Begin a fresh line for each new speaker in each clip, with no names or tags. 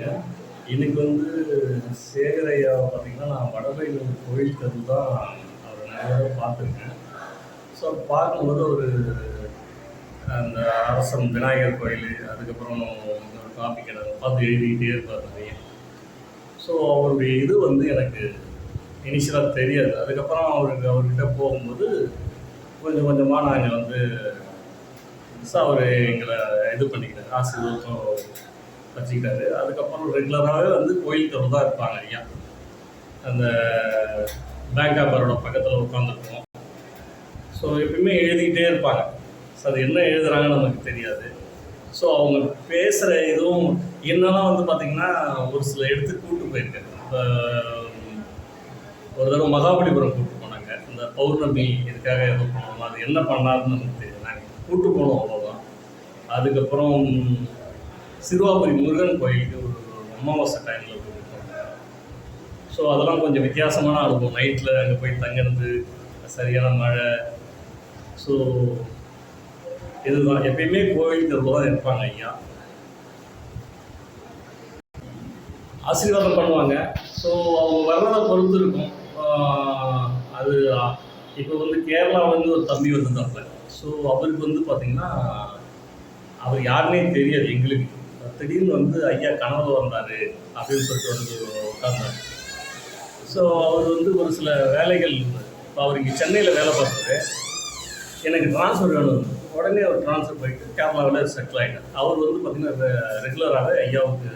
சரிங்க இன்னைக்கு வந்து சேகரையா பார்த்தீங்கன்னா நான் வடபையில் கோயில் தெரு தான் அவர் நிறைய பார்த்துருக்கேன். ஸோ பார்க்கும்போது ஒரு அந்த அரசன் விநாயகர் கோயில் அதுக்கப்புறம் ஒரு காப்பி கடை பார்த்து எழுதிக்கிட்டே இருப்பார் நிறைய. ஸோ அவருடைய இது வந்து எனக்கு இனிஷியலாக தெரியாது. அதுக்கப்புறம் அவருக்கு அவர்கிட்ட போகும்போது கொஞ்சம் கொஞ்சமாக நாங்கள் வந்து ஸோ அவர் எங்களை இது பண்ணிக்கிட்டாரு. ஆசீர்வாதம் வச்சுக்கிட்டாரு. அதுக்கப்புறம் ரெகுலராகவே வந்து கோயில் தெரு இருப்பாங்க ஐயா. அந்த பேங்க் ஆஃப் பரோடா பக்கத்தில் உட்காந்துருப்போம் ஸோ எப்பயுமே எழுதிக்கிட்டே இருப்பாங்க. ஸோ அது என்ன எழுதுகிறாங்கன்னு நமக்கு தெரியாது. ஸோ அவங்க பேசுகிற இதுவும் என்னெல்லாம் வந்து பார்த்திங்கன்னா ஒரு சில இடத்துக்கு கூப்பிட்டு போயிருக்கேன் இப்போ ஒரு தடவை மகாபலிபுரம் கூப்பிட்டு போனாங்க. இந்த பௌர்ணமி இதுக்காக ஏதோ போனோம் அது என்ன பண்ணாருன்னு நமக்கு தெரியும் நாங்கள் கூப்பிட்டு போனோம் அவ்வளோதான் அதுக்கப்புறம் சிறுவாபுரி முருகன் கோயிலுக்கு ஒரு அமாவாசை டைமில் போயிருக்கோம் ஸோ அதெல்லாம் கொஞ்சம் வித்தியாசமான அனுபவம். நைட்டில் அங்கே போய் தங்கிருந்து சரியான மழை. ஸோ இதுதான். எப்பயுமே கோயில் தெருவில் தான் இருப்பாங்க ஐயா. ஆசீர்வாதம் பண்ணுவாங்க. ஸோ அவங்க வர்றதை பொறுத்து இருக்கும். அது இப்போ வந்து கேரளா வந்து ஒரு தம்பி வந்திருந்தாப்புல. ஸோ அவருக்கு வந்து பார்த்திங்கன்னா அவர் யாருன்னே தெரியாது எங்களுக்கு. திடீர்னு வந்து ஐயா கனவுல வந்தார் அப்படின்னு சொல்லிட்டு வந்து உட்கார்ந்தாரு. ஸோ அவர் வந்து ஒரு சில வேலைகள் இப்போ அவர் இங்கே சென்னையில் வேலை பார்த்தாரு எனக்கு ட்ரான்ஸ்ஃபர் வேணும். உடனே அவர் ட்ரான்ஸ்ஃபர் போயிட்டு கேரளாவில் செட்டில் ஆகிட்டார் அவர் வந்து பார்த்திங்கன்னா ரெகுலராகவே ஐயாவுக்கு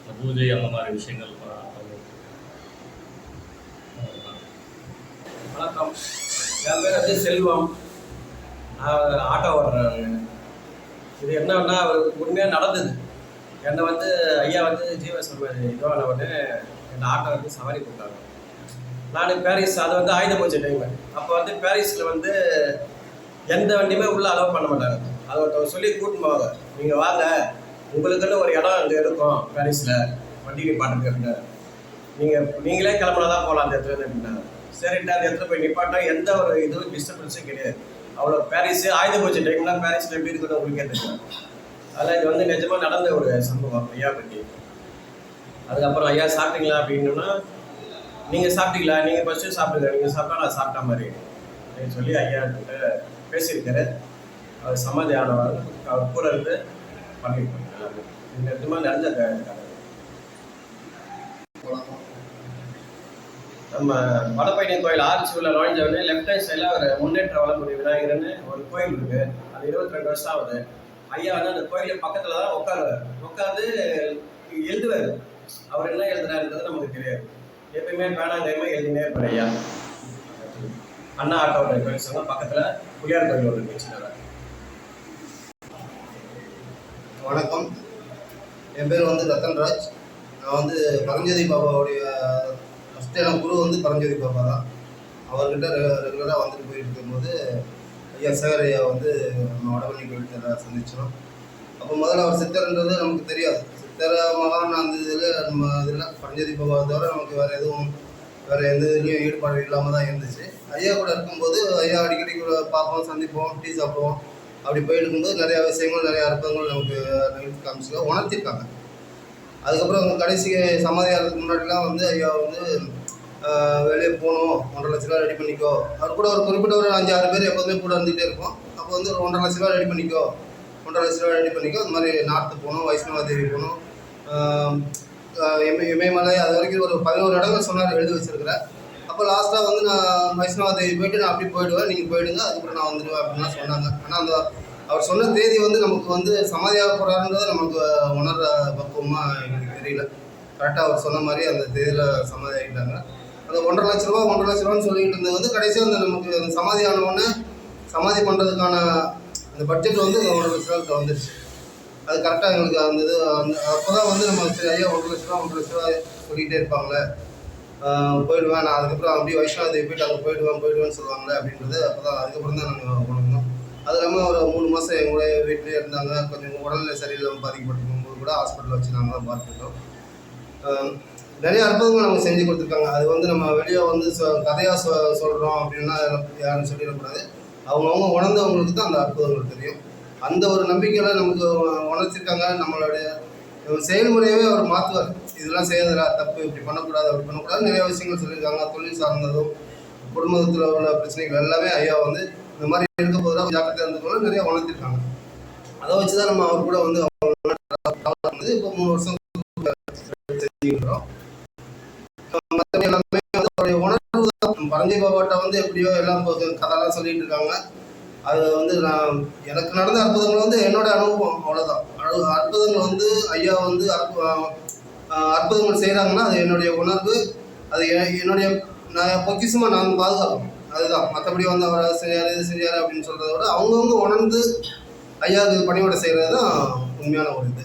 இந்த பூஜை அந்த மாதிரி விஷயங்கள்
வணக்கம். என் பேர் வந்து செல்வம். நான் ஆட்டோ ஓடுறேன் இது என்னன்னா உண்மையாக நடந்தது. என்னை வந்து ஐயா வந்து ஜீவசர்ம இதுவான உடனே என்னை ஆட்டோ வந்து சவாரி கொடுத்தாங்க நான் பாரிஸ் அது வந்து ஆயுத பூஜை டைம் அப்போ வந்து பாரிஸில் வந்து எந்த வண்டியுமே உள்ளே அலோவ் பண்ண மாட்டாங்க. அதை ஒருத்தவங்க சொல்லி கூட்டின்னு போவாங்க. நீங்கள் வாங்க உங்களுக்குன்னு ஒரு இடம் அங்கே இருக்கும் பாரிஸில் வண்டி நிப்பாட்டுக்கு நீங்கள் நீங்களே கிளம்புனா தான் போகலாம் அந்த இடத்துல இருந்து அப்படின்னாங்க. அந்த இடத்துல போய் நிப்பாட்டா எந்த ஒரு இதுவும் டிஸ்டர்பன்ஸும் கிடையாது. அவ்வளோ பாரிஸ் ஆயுத பூஜை டைம்லாம் பாரிஸில் எப்படி இருக்குன்னு உங்களுக்கே தெரியும். அதில் இது வந்து நிஜமாக நடந்த ஒரு சம்பவம் ஐயா பற்றி அதுக்கப்புறம் ஐயா சாப்பிட்டீங்களா? அப்படின்னா நீங்கள் சாப்பிட்டீங்களா? நீங்கள் ஃபஸ்ட்டு சாப்பிடுங்க. நீங்கள் சாப்பிட்டா நான் சாப்பிட்ட மாதிரி. அப்படின்னு சொல்லி ஐயா கிட்ட பேசியிருக்காரு. அவர் சமாதியானவர். அவர் கூட இருந்து பண்ணியிருக்காங்க எல்லாமே நிஜமாக நடந்த நம்ம வடப்பயணி கோயில் ஆர்ச்சி உள்ள உடனே லெஃப்ட் ஹேண்ட் சைடில் ஒரு முன்னேற்ற வளமுறை விநாயகர்னு ஒரு கோயில் இருக்கு. அது இருபத்தி ரெண்டு வருஷம் ஆகுது. ஐயா வந்து அந்த கோயிலுக்கு பக்கத்தில் தான் உட்காருவார். உட்காந்து எழுதுவார். அவர் என்ன எழுதுனாருன்றது நமக்கு தெரியாது. எப்பயுமே பேனாங்கையுமே எழுதினே இருப்பார் ஐயா. அண்ணா ஆட்டோட கோயில் சொன்னால் பக்கத்தில் புளியார் கோயில் ஒரு வச்சுருக்காரு.
வணக்கம். என் பேர் வந்து ரத்தன்ராஜ். நான் வந்து பரஞ்சோதி பாபாவுடைய ஃபஸ்ட்டு எனக்கு குரு வந்து பரஞ்சோதி பாபா தான். அவர்கிட்ட ரெகுலராக வந்துட்டு போயிட்டு இருக்கும்போது ஐயா சார் ஐயா வந்து நம்ம வடபழனி கோயில் சந்திச்சோம். அப்போ முதல்ல அவர் சித்தர்ன்றது நமக்கு தெரியாது. சித்தர மகான் அந்த இதில் நம்ம இதில் பஞ்சதி பாபா தவிர நமக்கு வேறு எதுவும் வேறு எந்த இதுலேயும் ஈடுபாடு இல்லாமல் தான் இருந்துச்சு. ஐயா கூட இருக்கும்போது ஐயா அடிக்கடி கூட பார்ப்போம் சந்திப்போம் டீ சாப்பிடுவோம். அப்படி போயிட்டு இருக்கும்போது நிறையா விஷயங்கள் நிறையா அர்த்தங்கள் நமக்கு நிகழ்ச்சி காமிச்சு உணர்த்திருக்காங்க. அதுக்கப்புறம் அவங்க கடைசி சமாதியாகிறதுக்கு முன்னாடிலாம் வந்து ஐயா வந்து வெளியே போகணும் ஒன்றரை லட்ச ரூபா ரெடி பண்ணிக்கோ. அவர் கூட ஒரு குறிப்பிட்ட ஒரு அஞ்சு ஆறு பேர் எப்போதுமே கூட இருந்துகிட்டே இருக்கும். அப்போ வந்து ஒன்றரை லட்ச ரூபா ரெடி பண்ணிக்கோ. ஒன்றரை லட்ச ரூபா ரெடி பண்ணிக்கோ. அந்த மாதிரி நார்த்து போகணும் வைஷ்ணவா தேவி போகணும். இமய இமயமலை அது வரைக்கும் ஒரு பதினோரு இடங்கள் சொன்னார் எழுதி வச்சிருக்கிறேன் அப்போ லாஸ்ட்டாக வந்து நான் வைஷ்ணவா தேவி போயிட்டு நான் அப்படி போயிடுவேன். நீங்கள் போயிடுங்க அதுக்கப்புறம் நான் வந்துடுவேன் அப்படின்லாம் சொன்னாங்க. ஆனால் அந்த அவர் சொன்ன தேதி வந்து நமக்கு வந்து சமாதியாக போகிறாருன்றது நமக்கு உணர்ற பக்குவமாக எனக்கு தெரியல. கரெக்டாக அவர் சொன்ன மாதிரி அந்த தேதியில் சமாதி ஆகிட்டாங்க. அந்த ஒன்றரை லட்ச ரூபா ஒன்றரை லட்ச ரூபான்னு சொல்லிட்டு இருந்தது வந்து கடைசியாக அந்த நமக்கு அந்த சமாதி ஆனவுடனே சமாதி பண்ணுறதுக்கான அந்த பட்ஜெட் வந்து ஒன்றரை லட்ச ரூபாய்க்கு வந்துருச்சு. அது கரெக்டாக எங்களுக்கு அந்த இது அந்த அப்போ தான் வந்து நம்ம சரி ஐயா ஒன்றரை லட்ச ரூபா ஒன்றரை லட்ச ரூபா சொல்லிக்கிட்டே இருப்பாங்களே போயிடுவேன் நான். அதுக்கப்புறம் அப்படியே வைஷ்ணவ தேவி போயிட்டு அங்கே போயிடுவேன் போயிடுவேன்னு சொல்லுவாங்களே அப்படின்றது அப்போ தான் அதுக்கப்புறம் தான் நாங்கள் உணர்ந்தோம் அது இல்லாமல் ஒரு மூணு மாதம் எங்க கூட வீட்டிலே இருந்தாங்க. கொஞ்சம் உடல்நிலை சரியில்லாமல் பாதிக்கப்பட்டிருக்கும் போது கூட ஹாஸ்பிட்டலில் வச்சு நாங்கள் தான் பார்த்துக்கிட்டோம் நிறைய அற்புதங்கள் நமக்கு செஞ்சு கொடுத்துருக்காங்க. அது வந்து நம்ம வெளியே வந்து சொ கதையாக சொ சொல்கிறோம் அப்படின்னா யாரும் சொல்லிடக்கூடாது. அவங்கவுங்க உணர்ந்தவங்களுக்கு தான் அந்த அற்புதங்கள் தெரியும். அந்த ஒரு நம்பிக்கையில் நமக்கு உணர்த்திருக்காங்க. நம்மளுடைய செயல்முறையவே அவர் மாற்றுவார் இதெல்லாம் செய்யறதுல தப்பு. இப்படி பண்ணக்கூடாது அப்படி பண்ணக்கூடாது நிறைய விஷயங்கள் சொல்லியிருக்காங்க. தொழில் சார்ந்ததும் குடும்பத்தில் உள்ள பிரச்சனைகள் எல்லாமே ஐயா வந்து இந்த மாதிரி இருக்க போதுதான் ஜாக்கிரதையாக இருந்துக்கணும் நிறைய உணர்த்திருக்காங்க. அதை வச்சு தான் நம்ம அவர் கூட வந்து அவங்க வந்து இப்போ மூணு வருஷம் செஞ்சுக்கிறோம் எல்லாமே வந்து அவருடைய உணர்வு தான். பரஞ்சை பாபாட்ட வந்து எப்படியோ எல்லாம் இப்போ கதைலாம் சொல்லிட்டு இருக்காங்க. அது வந்து நான் எனக்கு நடந்த அற்புதங்கள் வந்து என்னோட அனுபவம் அவ்வளோதான் அழு அற்புதங்கள் வந்து ஐயா வந்து அற்பு அற்புதங்கள் செய்கிறாங்கன்னா அது என்னுடைய உணர்வு. அது என்னுடைய நான் பொக்கிசமாக நான் பாதுகாக்கணும் அதுதான். மற்றபடி வந்து அவர் அதை செஞ்சார் இது செஞ்சார் அப்படின்னு சொல்கிறத விட அவங்கவுங்க உணர்ந்து ஐயாவுக்கு பணிவிட செய்கிறது தான் உண்மையான ஒரு இது.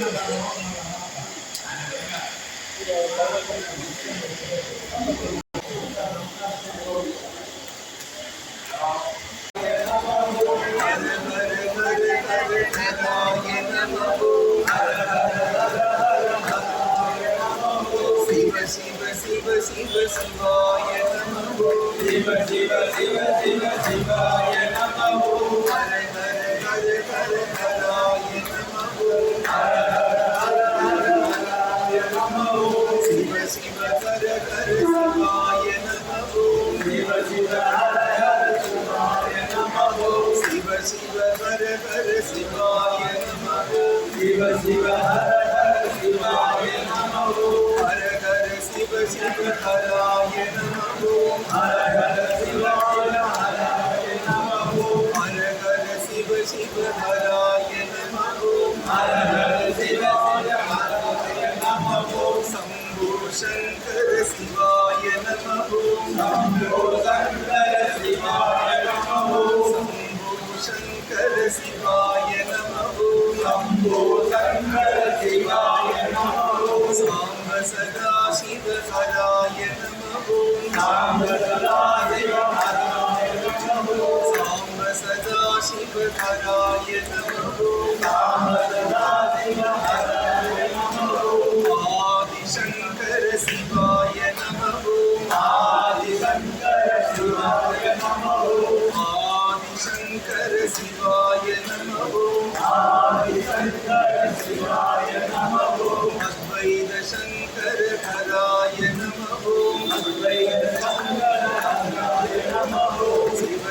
Thank you. Shankar Sivaya Namah Om Namah Om first.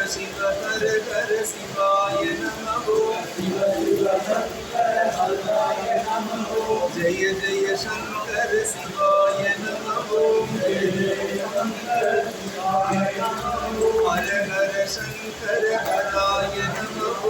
Shankar Haraya Namo Shankar Haraya Namo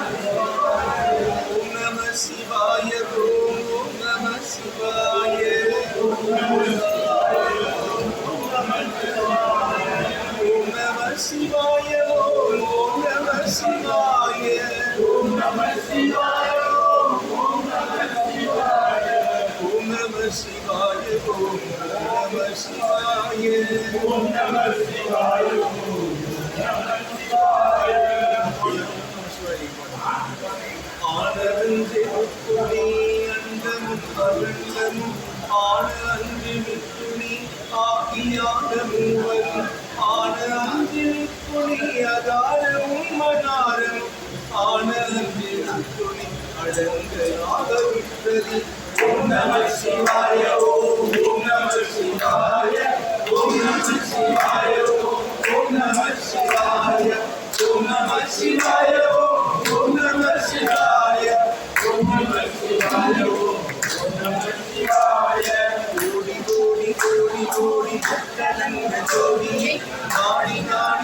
ஆகியான மூவன் ஆன அஞ்சு மித்துணி அகாரமும் மகாரம் ஆன அஞ்சு மித்துணி அடங்கலாக விட்டது ஓம் நம சிவாய ஓம் ஓம் நம சிவாய ஓம் நம சிவாய ஓம் ஓம் நம சிவாய ஓம் நம சிவாய ஓம் ஓம் நம சிவாய ஓம் நம சிவாய ஓம் ஓம் கோடி பட்டணங்க ஜோடி நாடி நாடி நாடி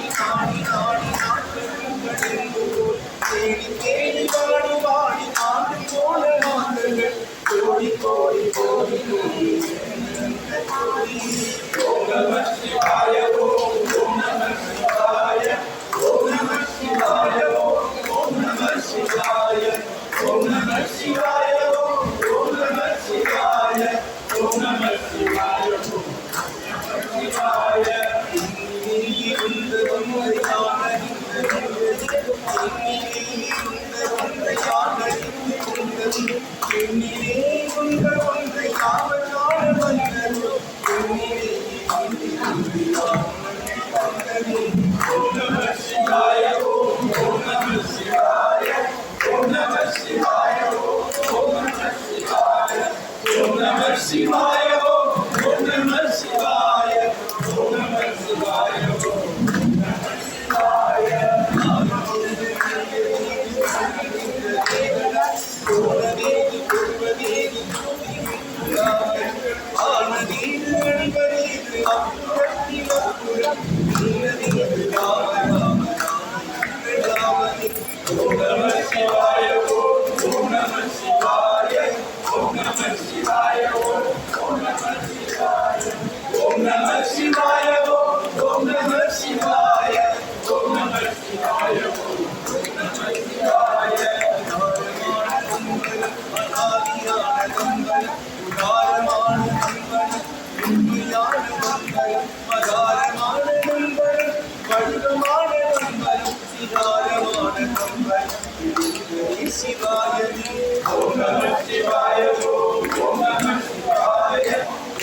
சிவாயமே ஓம் நம சிவாய ஓம் ஓம் நம சிவாய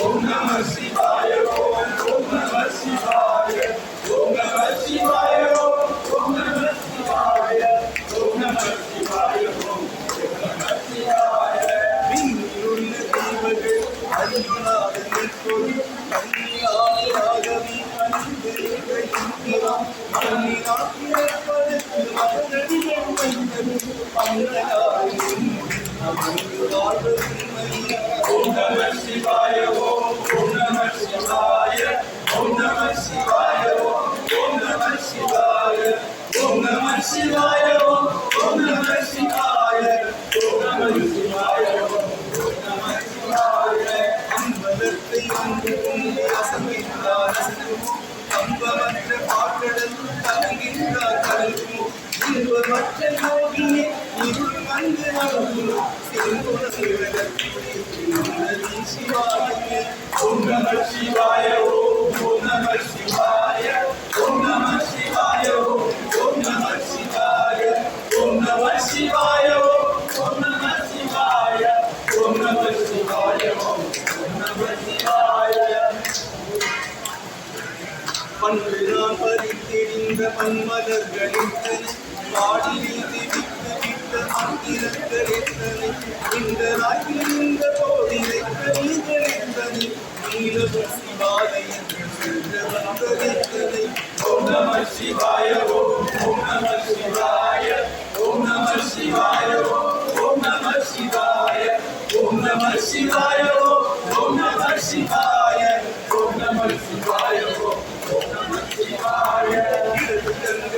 ஓம் நம சிவாய ஓம் நம சிவாய ஓம் நம சிவாய ஓம் நம சிவாய ஓம் நம சிவாய விண்ணிலுள்ள தெய்வங்கள் அறியுளாத நிற்பொரு கண்ணியாகவே அன்பெய்கிறான் மண்ணினால் பிறப்பதற்கு மகனடிகள் வந்தது அன்னதாய் அமர்ந்து வாழ்வதில்லை ஓம் நம சிவாய ஓம் நம சிவாய ஓம் நம சிவாய ஓம் நம சிவாய ஓம் நம சிவாய ஓம் நம சிவாய ஓம் நம சிவாய ஓம் நம சிவாய திறந்தளித்தது இந்த நாட்டில் இந்த போதிலை தெளித்தளித்தது நீலபுர சிவாலய வந்தளித்ததை ஓம் நம சிவாய ஓம் ஓம் நம சிவாய ஓம் நம சிவாய ஓம் நம சிவாய ஓம் நம சிவாய ஓம் நம சிவாய ஓம் நம சிவாய ஓம் நம சிவாய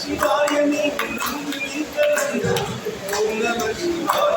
శివాయ నీ గురువు నీ కరుణ ఓం నమః శివాయ